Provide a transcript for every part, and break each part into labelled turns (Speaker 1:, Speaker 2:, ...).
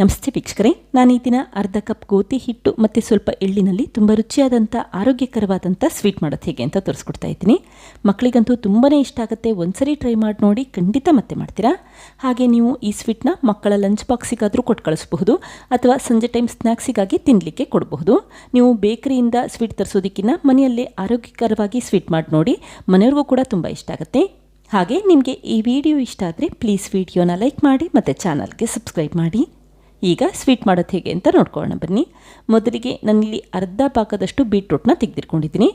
Speaker 1: ನಮಸ್ತೆ ವೀಕ್ಷಕರೇ, ನಾನು ಈ ದಿನ ಅರ್ಧ ಕಪ್ ಗೋಧಿ ಹಿಟ್ಟು ಮತ್ತು ಸ್ವಲ್ಪ ಎಳ್ಳಿನಲ್ಲಿ ತುಂಬ ರುಚಿಯಾದಂಥ ಆರೋಗ್ಯಕರವಾದಂಥ ಸ್ವೀಟ್ ಮಾಡೋದು ಹೇಗೆ ಅಂತ ತೋರಿಸ್ಕೊಡ್ತಾ ಇದ್ದೀನಿ. ಮಕ್ಕಳಿಗಂತೂ ತುಂಬಾ ಇಷ್ಟ ಆಗುತ್ತೆ. ಒಂದ್ಸರಿ ಟ್ರೈ ಮಾಡಿ ನೋಡಿ ಖಂಡಿತ ಮತ್ತೆ ಮಾಡ್ತೀರಾ? ಹಾಗೆ ನೀವು ಈ ಸ್ವೀಟ್ನ ಮಕ್ಕಳ ಲಂಚ್ ಬಾಕ್ಸಿಗಾದರೂ ಕೊಟ್ಟು ಕಳಿಸಬಹುದು, ಅಥವಾ ಸಂಜೆ ಟೈಮ್ ಸ್ನ್ಯಾಕ್ಸಿಗಾಗಿ ತಿನ್ನಲಿಕ್ಕೆ ಕೊಡಬಹುದು. ನೀವು ಬೇಕರಿಯಿಂದ ಸ್ವೀಟ್ ತರಿಸೋದಕ್ಕಿಂತ ಮನೆಯಲ್ಲೇ ಆರೋಗ್ಯಕರವಾಗಿ ಸ್ವೀಟ್ ಮಾಡಿ ನೋಡಿ, ಮನೆಯವ್ರಿಗೂ ಕೂಡ ತುಂಬ ಇಷ್ಟ ಆಗುತ್ತೆ. ಹಾಗೆ ನಿಮಗೆ ಈ ವಿಡಿಯೋ ಇಷ್ಟ ಆದರೆ ಪ್ಲೀಸ್ ವಿಡಿಯೋನ ಲೈಕ್ ಮಾಡಿ ಮತ್ತು ಚಾನಲ್ಗೆ ಸಬ್ಸ್ಕ್ರೈಬ್ ಮಾಡಿ. ಈಗ ಸ್ವೀಟ್ ಮಾಡೋದು ಹೇಗೆ ಅಂತ ನೋಡ್ಕೊಳ್ಳೋಣ ಬನ್ನಿ. ಮೊದಲಿಗೆ ನನ್ನಲ್ಲಿ ಅರ್ಧ ಪಾಕದಷ್ಟು ಬೀಟ್ರೂಟ್ನ ತೆಗೆದಿಟ್ಕೊಂಡಿದ್ದೀನಿ.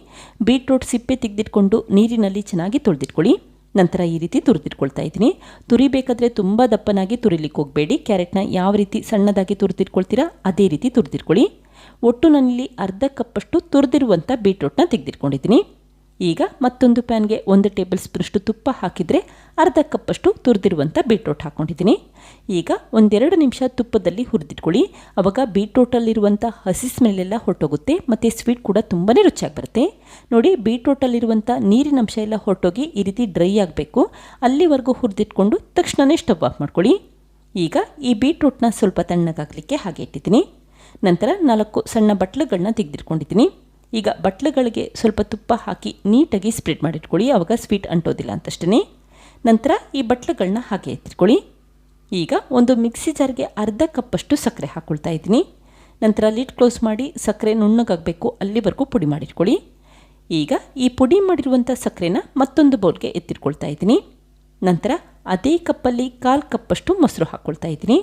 Speaker 1: ಬೀಟ್ರೂಟ್ ಸಿಪ್ಪೆ ತೆಗೆದಿಟ್ಕೊಂಡು ನೀರಿನಲ್ಲಿ ಚೆನ್ನಾಗಿ ತೊಳೆದಿಟ್ಕೊಳ್ಳಿ ನಂತರ ಈ ರೀತಿ ತುರಿದಿಟ್ಕೊಳ್ತಾ ಇದ್ದೀನಿ. ತುರಿಬೇಕಾದ್ರೆ ತುಂಬ ದಪ್ಪನಾಗಿ ತುರಿಲಿಕ್ಕೆ ಹೋಗಬೇಡಿ. ಕ್ಯಾರೆಟ್ನ ಯಾವ ರೀತಿ ಸಣ್ಣದಾಗಿ ತುರಿದಿಟ್ಕೊಳ್ತೀರಾ ಅದೇ ರೀತಿ ತುರಿದಿಟ್ಕೊಳ್ಳಿ. ಒಟ್ಟು ನನ್ನಲ್ಲಿ ಅರ್ಧ ಕಪ್ಪಷ್ಟು ತುರಿದಿರುವಂಥ ಬೀಟ್ರೂಟ್ನ ತೆಗೆದಿಟ್ಕೊಂಡಿದ್ದೀನಿ. ಈಗ ಮತ್ತೊಂದು ಪ್ಯಾನ್ಗೆ ಒಂದು ಟೇಬಲ್ ಸ್ಪೂನಷ್ಟು ತುಪ್ಪ ಹಾಕಿದರೆ ಅರ್ಧ ಕಪ್ಪಷ್ಟು ತುರಿದಿರುವಂಥ ಬೀಟ್ರೋಟ್ ಹಾಕ್ಕೊಂಡಿದ್ದೀನಿ ಈಗ ಒಂದೆರಡು ನಿಮಿಷ ತುಪ್ಪದಲ್ಲಿ ಹುರಿದಿಟ್ಕೊಳ್ಳಿ. ಅವಾಗ ಬೀಟ್ರೋಟಲ್ಲಿರುವಂಥ ಹಸಿ ಸ್ಮೆಲ್ಲೆಲ್ಲ ಹೊರಟೋಗುತ್ತೆ ಮತ್ತು ಸ್ವೀಟ್ ಕೂಡ ತುಂಬಾ ರುಚಿಯಾಗಿ ಬರುತ್ತೆ. ನೋಡಿ ಬೀಟ್ರೋಟಲ್ಲಿರುವಂಥ ನೀರಿನ ಅಂಶ ಎಲ್ಲ ಹೊರಟೋಗಿ ಈ ರೀತಿ ಡ್ರೈ ಆಗಬೇಕು. ಅಲ್ಲಿವರೆಗೂ ಹುರಿದಿಟ್ಕೊಂಡು ತಕ್ಷಣವೇ ಸ್ಟವ್ ಆಫ್ ಮಾಡ್ಕೊಳ್ಳಿ. ಈಗ ಈ ಬೀಟ್ರೂಟ್ನ ಸ್ವಲ್ಪ ತಣ್ಣಗಾಗಲಿಕ್ಕೆ ಹಾಗೆ ಇಟ್ಟಿದ್ದೀನಿ. ನಂತರ ನಾಲ್ಕು ಸಣ್ಣ ಬಟ್ಲುಗಳನ್ನ ತೆಗೆದಿಟ್ಕೊಂಡಿದ್ದೀನಿ. ಈಗ ಬಟ್ಲುಗಳಿಗೆ ಸ್ವಲ್ಪ ತುಪ್ಪ ಹಾಕಿ ನೀಟಾಗಿ ಸ್ಪ್ರೆಡ್ ಮಾಡಿಟ್ಕೊಳ್ಳಿ ಆವಾಗ ಸ್ವೀಟ್ ಅಂಟೋದಿಲ್ಲ ಅಂತಷ್ಟೇ ನಂತರ ಈ ಬಟ್ಲುಗಳನ್ನ ಹಾಗೆ ಎತ್ತಿಟ್ಕೊಳ್ಳಿ. ಈಗ ಒಂದು ಮಿಕ್ಸಿ ಜಾರ್ಗೆ ಅರ್ಧ ಕಪ್ಪಷ್ಟು ಸಕ್ಕರೆ ಹಾಕ್ಕೊಳ್ತಾ ಇದ್ದೀನಿ. ನಂತರ ಲಿಡ್ ಕ್ಲೋಸ್ ಮಾಡಿ ಸಕ್ಕರೆ ನುಣ್ಣಗಾಗಬೇಕು ಅಲ್ಲಿವರೆಗೂ ಪುಡಿ ಮಾಡಿಟ್ಕೊಳ್ಳಿ ಈಗ ಈ ಪುಡಿ ಮಾಡಿರುವಂಥ ಸಕ್ಕರೆನ ಮತ್ತೊಂದು ಬೌಲ್ಗೆ ಎತ್ತಿಟ್ಕೊಳ್ತಾ ಇದ್ದೀನಿ. ನಂತರ ಅದೇ ಕಪ್ಪಲ್ಲಿ ಕಾಲು ಕಪ್ಪಷ್ಟು ಮೊಸರು ಹಾಕ್ಕೊಳ್ತಾ ಇದ್ದೀನಿ.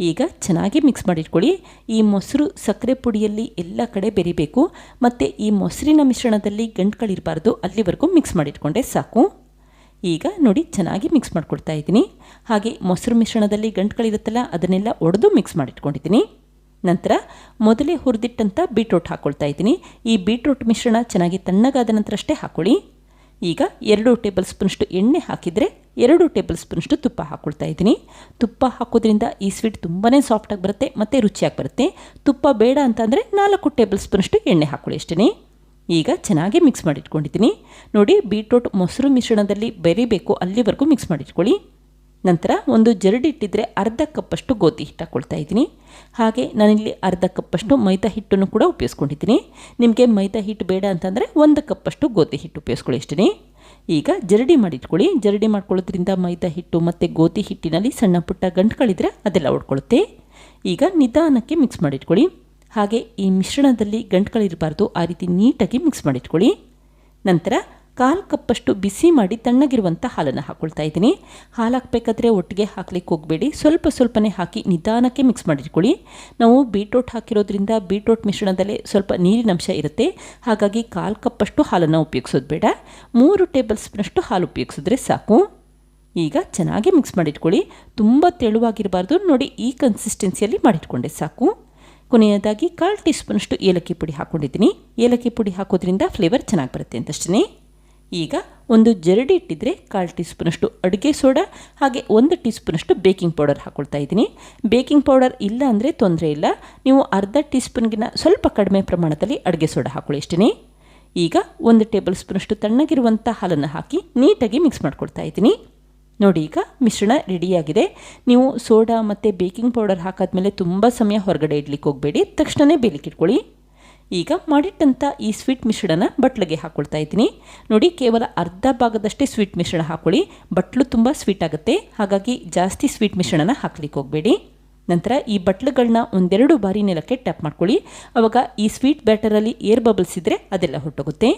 Speaker 1: ಈಗ ಚೆನ್ನಾಗಿ ಮಿಕ್ಸ್ ಮಾಡಿಟ್ಕೊಳ್ಳಿ. ಈ ಮೊಸರು ಸಕ್ಕರೆ ಪುಡಿಯಲ್ಲಿ ಎಲ್ಲ ಕಡೆ ಬೆರಿಬೇಕು. ಮತ್ತು ಈ ಮೊಸರಿನ ಮಿಶ್ರಣದಲ್ಲಿ ಗಂಟುಗಳಿರಬಾರ್ದು ಅಲ್ಲಿವರೆಗೂ ಮಿಕ್ಸ್ ಮಾಡಿಟ್ಕೊಂಡೆ ಸಾಕು. ಈಗ ನೋಡಿ ಚೆನ್ನಾಗಿ ಮಿಕ್ಸ್ ಮಾಡ್ಕೊಳ್ತಾ ಇದ್ದೀನಿ. ಹಾಗೆ ಮೊಸರು ಮಿಶ್ರಣದಲ್ಲಿ ಗಂಟುಗಳಿರುತ್ತಲ್ಲ ಅದನ್ನೆಲ್ಲ ಒಡೆದು ಮಿಕ್ಸ್ ಮಾಡಿಟ್ಕೊಂಡಿದ್ದೀನಿ. ನಂತರ ಮೊದಲೇ ಹುರಿದಿಟ್ಟಂಥ ಬೀಟ್ರೂಟ್ ಹಾಕ್ಕೊಳ್ತಾ ಇದ್ದೀನಿ. ಈ ಬೀಟ್ರೂಟ್ ಮಿಶ್ರಣ ಚೆನ್ನಾಗಿ ತಣ್ಣಗಾದ ನಂತರ ಅಷ್ಟೇ ಹಾಕ್ಕೊಳ್ಳಿ ಈಗ ಎರಡು ಟೇಬಲ್ ಸ್ಪೂನಷ್ಟು ಎಣ್ಣೆ ಹಾಕಿದರೆ ಎರಡು ಟೇಬಲ್ ಸ್ಪೂನಷ್ಟು ತುಪ್ಪ ಹಾಕ್ಕೊಳ್ತಾ ಇದ್ದೀನಿ. ತುಪ್ಪ ಹಾಕೋದ್ರಿಂದ ಈ ಸ್ವೀಟ್ ತುಂಬಾ ಸಾಫ್ಟಾಗಿ ಬರುತ್ತೆ ಮತ್ತು ರುಚಿಯಾಗಿ ಬರುತ್ತೆ. ತುಪ್ಪ ಬೇಡ ಅಂತಂದರೆ ನಾಲ್ಕು ಟೇಬಲ್ ಸ್ಪೂನಷ್ಟು ಎಣ್ಣೆ ಹಾಕ್ಕೊಳ್ಳಿ ಅಷ್ಟೇ ಈಗ ಚೆನ್ನಾಗಿ ಮಿಕ್ಸ್ ಮಾಡಿಟ್ಕೊಂಡಿದ್ದೀನಿ. ನೋಡಿ ಬೀಟ್ರೂಟ್ ಮೊಸರು ಮಿಶ್ರಣದಲ್ಲಿ ಬೆರಿಬೇಕು ಅಲ್ಲಿವರೆಗೂ ಮಿಕ್ಸ್ ಮಾಡಿಟ್ಕೊಳ್ಳಿ. ನಂತರ ಒಂದು ಜರಡಿ ಇಟ್ಟಿದ್ರೆ ಅರ್ಧ ಕಪ್ಪಷ್ಟು ಗೋಧಿ ಹಿಟ್ಟು ಹಾಕ್ಕೊಳ್ತಾ ಇದ್ದೀನಿ. ಹಾಗೆ ನಾನಿಲ್ಲಿ ಅರ್ಧ ಕಪ್ಪಷ್ಟು ಮೈದಾ ಹಿಟ್ಟನ್ನು ಕೂಡ ಉಪಯೋಗಿಸ್ಕೊಂಡಿದ್ದೀನಿ. ನಿಮಗೆ ಮೈದಾ ಹಿಟ್ಟು ಬೇಡ ಅಂತಂದರೆ ಒಂದು ಕಪ್ಪಷ್ಟು ಗೋಧಿ ಹಿಟ್ಟು ಉಪಯೋಗಿಸ್ಕೊಳ್ಳಿ ಇಷ್ಟೇ ಈಗ ಜರಡಿ ಮಾಡಿಟ್ಕೊಳ್ಳಿ. ಜರಡಿ ಮಾಡ್ಕೊಳ್ಳೋದ್ರಿಂದ ಮೈದಾ ಹಿಟ್ಟು ಮತ್ತು ಗೋಧಿ ಹಿಟ್ಟಿನಲ್ಲಿ ಸಣ್ಣ ಪುಟ್ಟ ಗಂಟುಗಳಿದ್ರೆ ಅದೆಲ್ಲ ಓಡ್ಕೊಳ್ಳುತ್ತೆ ಈಗ ನಿಧಾನಕ್ಕೆ ಮಿಕ್ಸ್ ಮಾಡಿಟ್ಕೊಳ್ಳಿ. ಹಾಗೆ ಈ ಮಿಶ್ರಣದಲ್ಲಿ ಗಂಟುಗಳಿರಬಾರ್ದು, ಆ ರೀತಿ ನೀಟಾಗಿ ಮಿಕ್ಸ್ ಮಾಡಿಟ್ಕೊಳ್ಳಿ. ನಂತರ ಕಾಲು ಕಪ್ಪಷ್ಟು ಬಿಸಿ ಮಾಡಿ ತಣ್ಣಗಿರುವಂಥ ಹಾಲನ್ನು ಹಾಕ್ಕೊಳ್ತಾ ಇದ್ದೀನಿ. ಹಾಲು ಹಾಕಬೇಕಾದ್ರೆ ಒಟ್ಟಿಗೆ ಹಾಕ್ಲಿಕ್ಕೆ ಹೋಗಬೇಡಿ. ಸ್ವಲ್ಪ ಸ್ವಲ್ಪನೇ ಹಾಕಿ ನಿಧಾನಕ್ಕೆ ಮಿಕ್ಸ್ ಮಾಡಿಟ್ಕೊಳ್ಳಿ ನಾವು ಬೀಟ್ರೋಟ್ ಹಾಕಿರೋದ್ರಿಂದ ಬೀಟ್ರೋಟ್ ಮಿಶ್ರಣದಲ್ಲೇ ಸ್ವಲ್ಪ ನೀರಿನ ಅಂಶ ಇರುತ್ತೆ. ಹಾಗಾಗಿ ಕಾಲು ಕಪ್ಪಷ್ಟು ಹಾಲನ್ನು ಉಪಯೋಗಿಸೋದು ಬೇಡ. ಮೂರು ಟೇಬಲ್ ಸ್ಪೂನಷ್ಟು ಹಾಲು ಉಪಯೋಗಿಸಿದ್ರೆ ಸಾಕು. ಈಗ ಚೆನ್ನಾಗಿ ಮಿಕ್ಸ್ ಮಾಡಿಟ್ಕೊಳ್ಳಿ. ತುಂಬ ತೆಳುವಾಗಿರಬಾರ್ದು. ನೋಡಿ ಈ ಕನ್ಸಿಸ್ಟೆನ್ಸಿಯಲ್ಲಿ ಮಾಡಿಟ್ಕೊಂಡೆ ಸಾಕು. ಕೊನೆಯದಾಗಿ ಕಾಲು ಟೀ ಸ್ಪೂನಷ್ಟು ಏಲಕ್ಕಿ ಪುಡಿ ಹಾಕ್ಕೊಂಡಿದ್ದೀನಿ ಏಲಕ್ಕಿ ಪುಡಿ ಹಾಕೋದ್ರಿಂದ ಫ್ಲೇವರ್ ಚೆನ್ನಾಗಿ ಬರುತ್ತೆ ಅಂತಷ್ಟೇ ಈಗ ಒಂದು ಜರಡಿ ಇಟ್ಟಿದ್ರೆ ಕಾಲು ಟೀ ಸ್ಪೂನಷ್ಟು ಅಡುಗೆ ಸೋಡಾ, ಹಾಗೆ ಒಂದು ಟೀ ಸ್ಪೂನಷ್ಟು ಬೇಕಿಂಗ್ ಪೌಡರ್ ಹಾಕ್ಕೊಳ್ತಾ ಇದ್ದೀನಿ. ಬೇಕಿಂಗ್ ಪೌಡರ್ ಇಲ್ಲ ಅಂದರೆ ತೊಂದರೆ ಇಲ್ಲ. ನೀವು ಅರ್ಧ ಟೀ ಸ್ಪೂನ್ಗಿನ ಸ್ವಲ್ಪ ಕಡಿಮೆ ಪ್ರಮಾಣದಲ್ಲಿ ಅಡುಗೆ ಸೋಡಾ ಹಾಕ್ಕೊಳ್ಳಿ ಇಷ್ಟೇ ಈಗ ಒಂದು ಟೇಬಲ್ ಸ್ಪೂನಷ್ಟು ತಣ್ಣಗಿರುವಂಥ ಹಾಲನ್ನು ಹಾಕಿ ನೀಟಾಗಿ ಮಿಕ್ಸ್ ಮಾಡ್ಕೊಳ್ತಾ ಇದ್ದೀನಿ. ನೋಡಿ ಈಗ ಮಿಶ್ರಣ ರೆಡಿಯಾಗಿದೆ ನೀವು ಸೋಡಾ ಮತ್ತು ಬೇಕಿಂಗ್ ಪೌಡರ್ ಹಾಕಾದ ಮೇಲೆ ತುಂಬ ಸಮಯ ಹೊರಗಡೆ ಇಡ್ಲಿಕ್ಕೆ ಹೋಗಬೇಡಿ. ತಕ್ಷಣವೇ ಬೇಲಿಕ್ಕೆ ಇಟ್ಕೊಳ್ಳಿ. ಈಗ ಮಾಡಿಟ್ಟಂಥ ಈ ಸ್ವೀಟ್ ಮಿಶ್ರಣನ ಬಟ್ಲಿಗೆ ಹಾಕ್ಕೊಳ್ತಾ ಇದ್ದೀನಿ. ನೋಡಿ, ಕೇವಲ ಅರ್ಧ ಭಾಗದಷ್ಟೇ ಸ್ವೀಟ್ ಮಿಶ್ರಣ ಹಾಕ್ಕೊಳ್ಳಿ ಬಟ್ಲು ತುಂಬ ಸ್ವೀಟ್ ಆಗುತ್ತೆ. ಹಾಗಾಗಿ ಜಾಸ್ತಿ ಸ್ವೀಟ್ ಮಿಶ್ರಣನ ಹಾಕ್ಲಿಕ್ಕೆ ಹೋಗಬೇಡಿ. ನಂತರ ಈ ಬಟ್ಲುಗಳನ್ನ ಒಂದೆರಡು ಬಾರಿ ನೆಲಕ್ಕೆ ಟ್ಯಾಪ್ ಮಾಡ್ಕೊಳ್ಳಿ. ಆವಾಗ ಈ ಸ್ವೀಟ್ ಬ್ಯಾಟರಲ್ಲಿ ಏರ್ ಬಬಲ್ಸ್ ಇದ್ದರೆ ಅದೆಲ್ಲ ಹೊರಟೋಗುತ್ತೆ.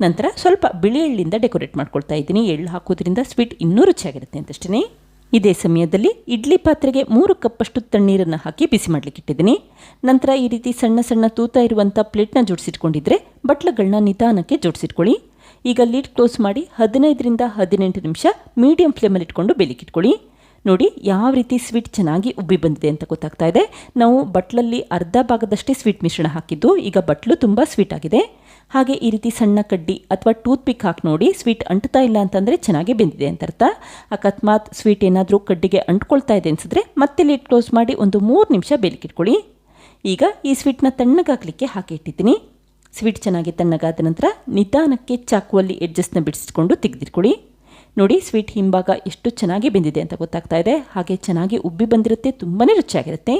Speaker 1: ನಂತರ ಸ್ವಲ್ಪ ಬಿಳಿ ಎಳ್ಳಿಂದ ಡೆಕೋರೇಟ್ ಮಾಡ್ಕೊಳ್ತಾ ಇದ್ದೀನಿ. ಎಳ್ಳು ಹಾಕೋದ್ರಿಂದ ಸ್ವೀಟ್ ಇನ್ನೂ ರುಚಿಯಾಗಿರುತ್ತೆ ಅಂತಷ್ಟೇ ಇದೇ ಸಮಯದಲ್ಲಿ ಇಡ್ಲಿ ಪಾತ್ರೆಗೆ ಮೂರು ಕಪ್ಪಷ್ಟು ತಣ್ಣೀರನ್ನು ಹಾಕಿ ಬಿಸಿ ಮಾಡಲಿಕ್ಕೆ ಇಟ್ಟಿದ್ದೀನಿ. ನಂತರ ಈ ರೀತಿ ಸಣ್ಣ ಸಣ್ಣ ತೂತ ಇರುವಂಥ ಪ್ಲೇಟ್ನ ಜೋಡಿಸಿಟ್ಕೊಂಡಿದ್ರೆ ಬಟ್ಲುಗಳನ್ನ ನಿಧಾನಕ್ಕೆ ಜೋಡಿಸಿಟ್ಕೊಳ್ಳಿ. ಈಗ ಲೀಡ್ ಕ್ಲೋಸ್ ಮಾಡಿ ಹದಿನೈದರಿಂದ ಹದಿನೆಂಟು ನಿಮಿಷ ಮೀಡಿಯಂ ಫ್ಲೇಮಲ್ಲಿ ಇಟ್ಕೊಂಡು ಬೆಲಿಕ್ಕಿಟ್ಕೊಳ್ಳಿ. ನೋಡಿ ಯಾವ ರೀತಿ ಸ್ವೀಟ್ ಚೆನ್ನಾಗಿ ಉಬ್ಬಿ ಬಂದಿದೆ ಅಂತ ಗೊತ್ತಾಗ್ತಾ ಇದೆ. ನಾವು ಬಟ್ಲಲ್ಲಿ ಅರ್ಧ ಭಾಗದಷ್ಟೇ ಸ್ವೀಟ್ ಮಿಶ್ರಣ ಹಾಕಿದ್ದು, ಈಗ ಬಟ್ಲು ತುಂಬ ಸ್ವೀಟ್ ಆಗಿದೆ. ಹಾಗೆ ಈ ರೀತಿ ಸಣ್ಣ ಕಡ್ಡಿ ಅಥವಾ ಟೂತ್ ಪಿಕ್ ಹಾಕಿ ನೋಡಿ ಸ್ವೀಟ್ ಅಂಟ್ತಾ ಇಲ್ಲ ಅಂತಂದರೆ ಚೆನ್ನಾಗಿ ಬೆಂದಿದೆ ಅಂತ ಅರ್ಥ. ಅಕಸ್ಮಾತ್ ಸ್ವೀಟ್ ಏನಾದರೂ ಕಡ್ಡಿಗೆ ಅಂಟ್ಕೊಳ್ತಾ ಇದೆ ಅನಿಸಿದ್ರೆ ಮತ್ತೆ ಲೀಟ್ ಕ್ಲೋಸ್ ಮಾಡಿ ಒಂದು ಮೂರು ನಿಮಿಷ ಬೆಲಕಿಟ್ಕೊಳ್ಳಿ. ಈಗ ಈ ಸ್ವೀಟ್ನ ತಣ್ಣಗಾಗಲಿಕ್ಕೆ ಹಾಕಿ ಇಟ್ಟಿದ್ದೀನಿ. ಸ್ವೀಟ್ ಚೆನ್ನಾಗಿ ತಣ್ಣಗಾದ ನಂತರ ನಿಧಾನಕ್ಕೆ ಚಾಕುವಲ್ಲಿ ಎಡ್ಜಸ್ನ ಬಿಡಿಸಿಕೊಂಡು ತೆಗೆದಿಟ್ಕೊಳ್ಳಿ. ನೋಡಿ ಸ್ವೀಟ್ ಹಿಂಭಾಗ ಎಷ್ಟು ಚೆನ್ನಾಗಿ ಬೆಂದಿದೆ ಅಂತ ಗೊತ್ತಾಗ್ತಾ ಇದೆ. ಹಾಗೆ ಚೆನ್ನಾಗಿ ಉಬ್ಬಿ ಬಂದಿರುತ್ತೆ ತುಂಬಾ ರುಚಿಯಾಗಿರುತ್ತೆ.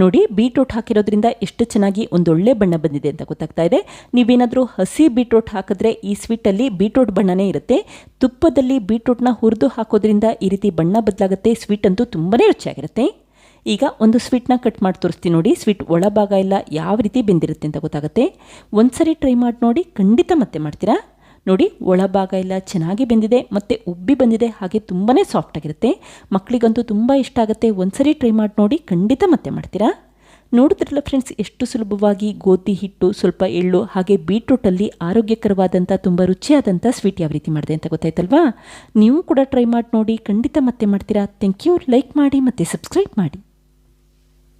Speaker 1: ನೋಡಿ ಬೀಟ್ರೂಟ್ ಹಾಕಿರೋದ್ರಿಂದ ಎಷ್ಟು ಚೆನ್ನಾಗಿ ಒಂದೊಳ್ಳೆ ಬಣ್ಣ ಬಂದಿದೆ ಅಂತ ಗೊತ್ತಾಗ್ತಾ ಇದೆ. ನೀವೇನಾದರೂ ಹಸಿ ಬೀಟ್ರೂಟ್ ಹಾಕಿದ್ರೆ ಈ ಸ್ವೀಟಲ್ಲಿ ಬೀಟ್ರೂಟ್ ಬಣ್ಣನೇ ಇರುತ್ತೆ. ತುಪ್ಪದಲ್ಲಿ ಬೀಟ್ರೂಟ್ನ ಹುರಿದು ಹಾಕೋದ್ರಿಂದ ಈ ರೀತಿ ಬಣ್ಣ ಬದಲಾಗುತ್ತೆ. ಸ್ವೀಟ್ ಅಂತೂ ತುಂಬಾ ರುಚಿಯಾಗಿರುತ್ತೆ. ಈಗ ಒಂದು ಸ್ವೀಟ್ನ ಕಟ್ ಮಾಡಿ ತೋರಿಸ್ತೀನಿ ನೋಡಿ. ಸ್ವೀಟ್ ಒಳಭಾಗ ಎಲ್ಲ ಯಾವ ರೀತಿ ಬೆಂದಿರುತ್ತೆ ಅಂತ ಗೊತ್ತಾಗುತ್ತೆ. ಒಂದ್ಸರಿ ಟ್ರೈ ಮಾಡಿ ನೋಡಿ, ಖಂಡಿತ ಮತ್ತೆ ಮಾಡ್ತೀರಾ? ನೋಡಿ, ಒಳಭಾಗ ಎಲ್ಲ ಚೆನ್ನಾಗಿ ಬೆಂದಿದೆ, ಮತ್ತು ಉಬ್ಬಿ ಬಂದಿದೆ, ಹಾಗೆ ತುಂಬಾ ಸಾಫ್ಟಾಗಿರುತ್ತೆ ಮಕ್ಕಳಿಗಂತೂ ತುಂಬ ಇಷ್ಟ ಆಗುತ್ತೆ. ಒಂದ್ಸರಿ ಟ್ರೈ ಮಾಡಿ ನೋಡಿ, ಖಂಡಿತ ಮತ್ತೆ ಮಾಡ್ತೀರಾ? ನೋಡಿದ್ರಲ್ಲ ಫ್ರೆಂಡ್ಸ್ ಎಷ್ಟು ಸುಲಭವಾಗಿ ಗೋಧಿ ಹಿಟ್ಟು, ಸ್ವಲ್ಪ ಎಳ್ಳು, ಹಾಗೆ ಬೀಟ್ರೂಟಲ್ಲಿ ಆರೋಗ್ಯಕರವಾದಂಥ ತುಂಬ ರುಚಿಯಾದಂಥ ಸ್ವೀಟ್ ಯಾವ ರೀತಿ ಮಾಡಿದೆ ಅಂತ ಗೊತ್ತಾಯ್ತಲ್ವಾ? ನೀವು ಕೂಡ ಟ್ರೈ ಮಾಡಿ ನೋಡಿ, ಖಂಡಿತ ಮತ್ತೆ ಮಾಡ್ತೀರಾ? ಥ್ಯಾಂಕ್ ಯು ಲೈಕ್ ಮಾಡಿ ಮತ್ತು ಸಬ್ಸ್ಕ್ರೈಬ್ ಮಾಡಿ.